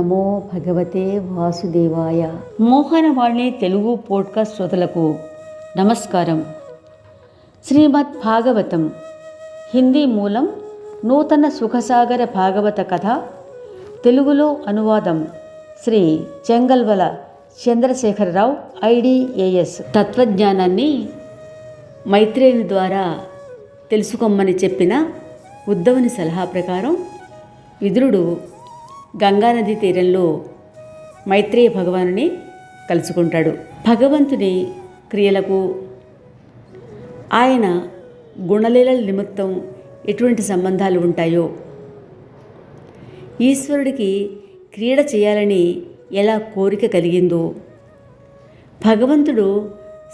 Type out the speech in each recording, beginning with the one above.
నమో భగవతే వాసుదేవాయ. మోహనవాణి తెలుగు పోడ్కాస్ట్ శ్రోతలకు నమస్కారం. శ్రీమద్ భాగవతం. హిందీ మూలం నూతన సుఖసాగర భాగవత కథ తెలుగులో అనువాదం శ్రీ చెంగల్వల చంద్రశేఖరరావు ఐడిఏఎస్ తత్వజ్ఞానాన్ని మైత్రేయుని ద్వారా తెలుసుకోమని చెప్పిన ఉద్ధవుని సలహా ప్రకారం విదురుడు గంగానది తీరంలో మైత్రేయ భగవానుని కలుసుకుంటాడు. భగవంతుని క్రియలకు ఆయన గుణలీలల నిమిత్తం ఎటువంటి సంబంధాలు ఉంటాయో? ఈశ్వరుడికి క్రీడ చేయాలని ఎలా కోరిక కలిగిందో? భగవంతుడు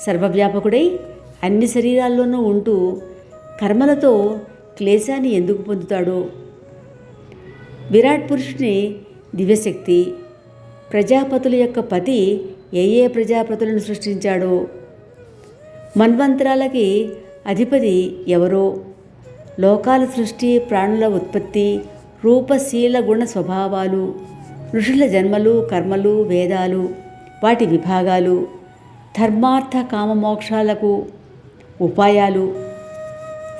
సర్వవ్యాపకుడై అన్ని శరీరాల్లోనూ ఉంటూ కర్మలతో క్లేశాన్ని ఎందుకు పొందుతాడో విరాట్ పురుషుని దివ్యశక్తి. ప్రజాపతుల యొక్క పతి ఏ ఏ ప్రజాపతులను సృష్టించాడో? మన్వంతరాలకి అధిపతి ఎవరో? లోకాల సృష్టి ప్రాణుల ఉత్పత్తి రూపశీల గుణ స్వభావాలు ఋషుల జన్మలు కర్మలు వేదాలు వాటి విభాగాలు ధర్మార్థ కామమోక్షాలకు ఉపాయాలు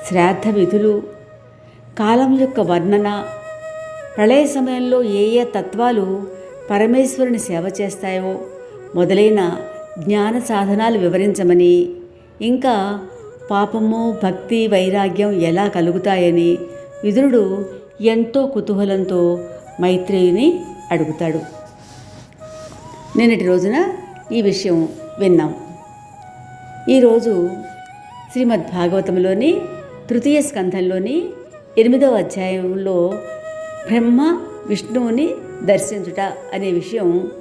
శ్రాద్ధ విధులు కాలం యొక్క వర్ణన ప్రళయ సమయంలో ఏ ఏ తత్వాలు పరమేశ్వరుని సేవ చేస్తాయో మొదలైన జ్ఞాన సాధనాలు వివరించమని ఇంకా పాపము భక్తి వైరాగ్యం ఎలా కలుగుతాయని విదురుడు ఎంతో కుతూహలంతో మైత్రేయుని అడుగుతాడు. నిన్నటి రోజున ఈ విషయం విన్నాం. ఈరోజు శ్రీమద్ భాగవతంలోని తృతీయ స్కంధంలోని ఎనిమిదవ అధ్యాయంలో బ్రహ్మ విష్ణువుని దర్శించుట అనే విషయం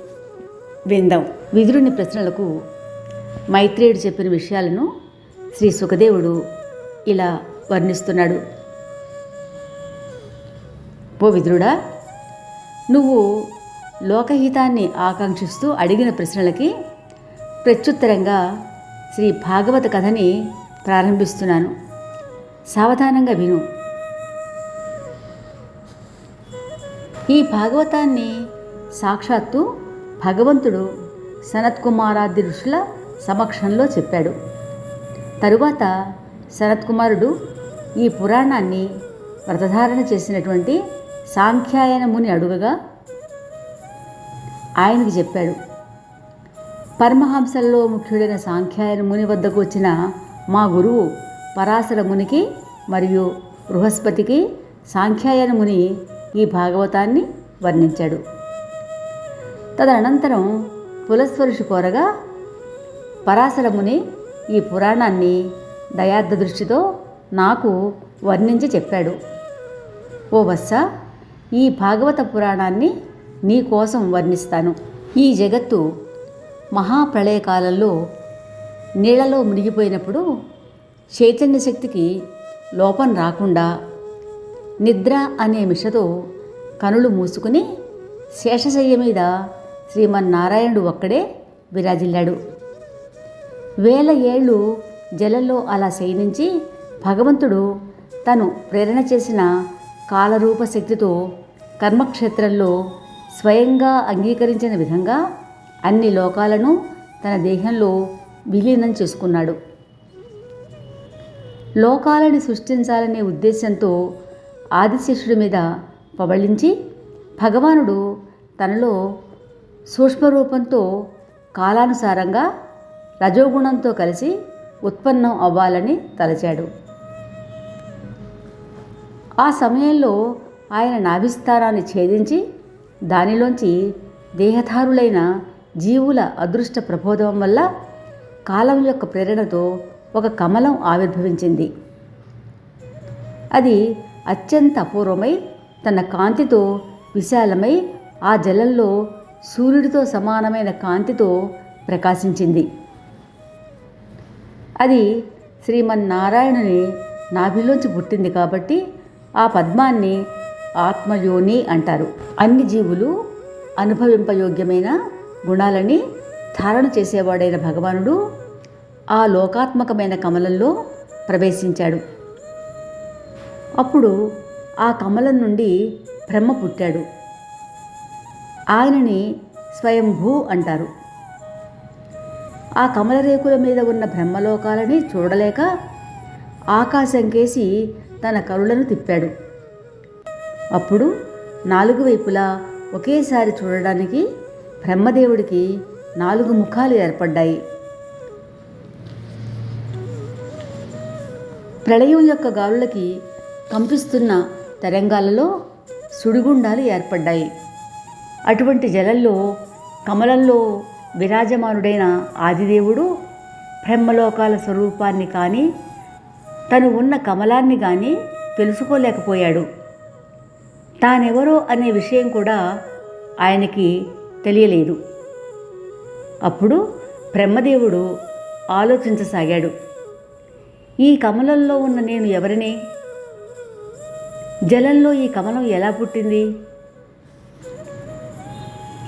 విందాం. విదురుని ప్రశ్నలకు మైత్రేయుడు చెప్పిన విషయాలను శ్రీ సుఖదేవుడు ఇలా వర్ణిస్తున్నాడు. ఓ విదురుడా నువ్వు లోకహితాన్ని ఆకాంక్షిస్తూ అడిగిన ప్రశ్నలకి ప్రత్యుత్తరంగా శ్రీ భాగవత కథని ప్రారంభిస్తున్నాను. సావధానంగా విను. ఈ భాగవతాన్ని సాక్షాత్తు భగవంతుడు సనత్కుమారాది ఋషుల సమక్షంలో చెప్పాడు. తరువాత శరత్కుమారుడు ఈ పురాణాన్ని వ్రతధారణ చేసినటువంటి సాంఖ్యాయన ముని అడుగగా ఆయనకి చెప్పాడు. పరమహంసల్లో ముఖ్యుడైన సాంఖ్యాయన ముని వద్దకు వచ్చిన మా గురువు పరాశర మునికి మరియు బృహస్పతికి సాంఖ్యాయన ముని ఈ భాగవతాన్ని వర్ణించాడు. తదనంతరం పులస్వరుషు కోరగా పరాశరముని ఈ పురాణాన్ని దయార్థ దృష్టితో నాకు వర్ణించి చెప్పాడు. ఓ వత్స ఈ భాగవత పురాణాన్ని నీ కోసం వర్ణిస్తాను. ఈ జగత్తు మహాప్రళయకాలంలో నీళ్ళలో మునిగిపోయినప్పుడు చైతన్య శక్తికి లోపం రాకుండా నిద్ర అనే మిషతో కనులు మూసుకుని శేషశయ్య మీద శ్రీమన్నారాయణుడు ఒక్కడే విరాజిల్లాడు. వేల ఏళ్ళు జలంలో అలా శయనించి భగవంతుడు తను ప్రేరణ చేసిన కాలరూప శక్తితో కర్మక్షేత్రంలో స్వయంగా అంగీకరించిన విధంగా అన్ని లోకాలను తన దేహంలో విలీనం చేసుకున్నాడు. లోకాలని సృష్టించాలనే ఉద్దేశంతో ఆదిశేషుడి మీద పబళించి భగవానుడు తనలో సూక్ష్మరూపంతో కాలానుసారంగా రజోగుణంతో కలిసి ఉత్పన్నం అవ్వాలని తలచాడు. ఆ సమయంలో ఆయన నాభిస్థానాన్ని ఛేదించి దానిలోంచి దేహధారులైన జీవుల అదృష్ట ప్రబోధం వల్ల కాలం యొక్క ప్రేరణతో ఒక కమలం ఆవిర్భవించింది. అది అత్యంత అపూర్వమై తన కాంతితో విశాలమై ఆ జలంలో సూర్యుడితో సమానమైన కాంతితో ప్రకాశించింది. అది శ్రీమన్నారాయణుని నాభిలోంచి పుట్టింది కాబట్టి ఆ పద్మాన్ని ఆత్మయోని అంటారు. అన్ని జీవులు అనుభవింపయోగ్యమైన గుణాలని ధారణ చేసేవాడైన భగవానుడు ఆ లోకాత్మకమైన కమలంలో ప్రవేశించాడు. అప్పుడు ఆ కమలం నుండి బ్రహ్మ పుట్టాడు. ఆయనని స్వయంభూ అంటారు. ఆ కమల రేకుల మీద ఉన్న బ్రహ్మలోకాలని చూడలేక ఆకాశం కేసి తన కరులను తిప్పాడు. అప్పుడు నాలుగు వైపులా ఒకేసారి చూడడానికి బ్రహ్మదేవుడికి నాలుగు ముఖాలు ఏర్పడ్డాయి. ప్రళయం యొక్క గాలులకి కంపిస్తున్న తరంగాలలో సుడిగుండాలు ఏర్పడ్డాయి. అటువంటి జలంలో కమలంలో విరాజమానుడైన ఆదిదేవుడు బ్రహ్మలోకాల స్వరూపాన్ని కానీ తను ఉన్న కమలాన్ని కానీ తెలుసుకోలేకపోయాడు. తానెవరో అనే విషయం కూడా ఆయనకి తెలియలేదు. అప్పుడు బ్రహ్మదేవుడు ఆలోచించసాగాడు. ఈ కమలంలో ఉన్న నేను ఎవరిని? జలంలో ఈ కమలం ఎలా పుట్టింది?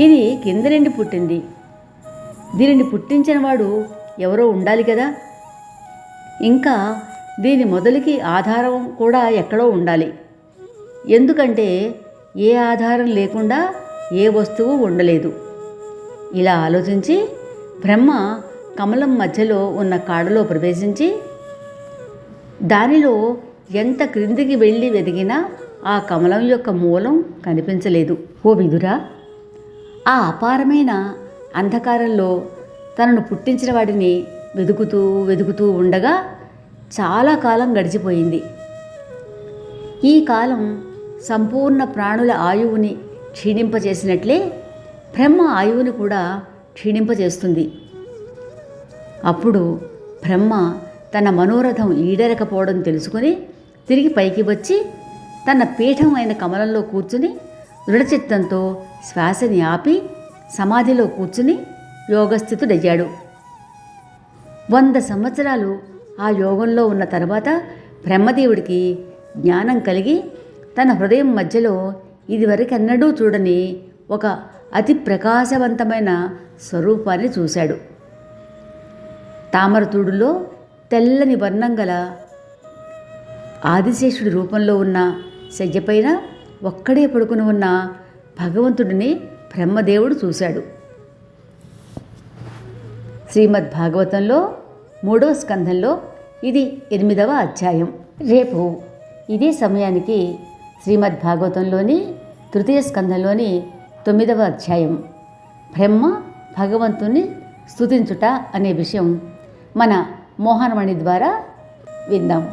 ఇది కింద నుండి పుట్టింది. దీనిని పుట్టించిన వాడు ఎవరో ఉండాలి కదా? ఇంకా దీని మొదలికి ఆధారం కూడా ఎక్కడో ఉండాలి. ఎందుకంటే ఏ ఆధారం లేకుండా ఏ వస్తువు ఉండలేదు. ఇలా ఆలోచించి బ్రహ్మ కమలం మధ్యలో ఉన్న కాడలో ప్రవేశించి దానిలో ఎంత క్రిందికి వెళ్ళి వెదిగినా ఆ కమలం యొక్క మూలం కనిపించలేదు. ఓ విదురా ఆ అపారమైన అంధకారంలో తనను పుట్టించిన వాడిని వెతుకుతూ వెతుకుతూ ఉండగా చాలా కాలం గడిచిపోయింది. ఈ కాలం సంపూర్ణ ప్రాణుల ఆయువుని క్షీణింపచేసినట్లే బ్రహ్మ ఆయువుని కూడా క్షీణింపచేస్తుంది అప్పుడు బ్రహ్మ తన మనోరథం ఈడరకపోవడం తెలుసుకుని తిరిగి పైకి వచ్చి తన పీఠం అయిన కమలంలో కూర్చుని దృఢచిత్తంతో శ్వాసని ఆపి సమాధిలో కూర్చుని యోగస్థితుడయ్యాడు. వంద సంవత్సరాలు ఆ యోగంలో ఉన్న తర్వాత బ్రహ్మదేవుడికి జ్ఞానం కలిగి తన హృదయం మధ్యలో ఇదివరకెన్నడూ చూడని ఒక అతి ప్రకాశవంతమైన స్వరూపాన్ని చూశాడు. తామరతూడులో తెల్లని వర్ణం గల ఆదిశేషుడి రూపంలో ఉన్న శయ్యపైన ఒక్కడే పడుకుని ఉన్న భగవంతుడిని బ్రహ్మదేవుడు చూశాడు. శ్రీమద్ భాగవతంలో మూడవ స్కంధంలో ఇది ఎనిమిదవ అధ్యాయం. రేపు ఇదే సమయానికి శ్రీమద్ భాగవతంలోని తృతీయ స్కంధంలోని తొమ్మిదవ అధ్యాయం. బ్రహ్మ భగవంతుని స్తుతించుట అనే విషయం మన మోహనమణి ద్వారా విందాం.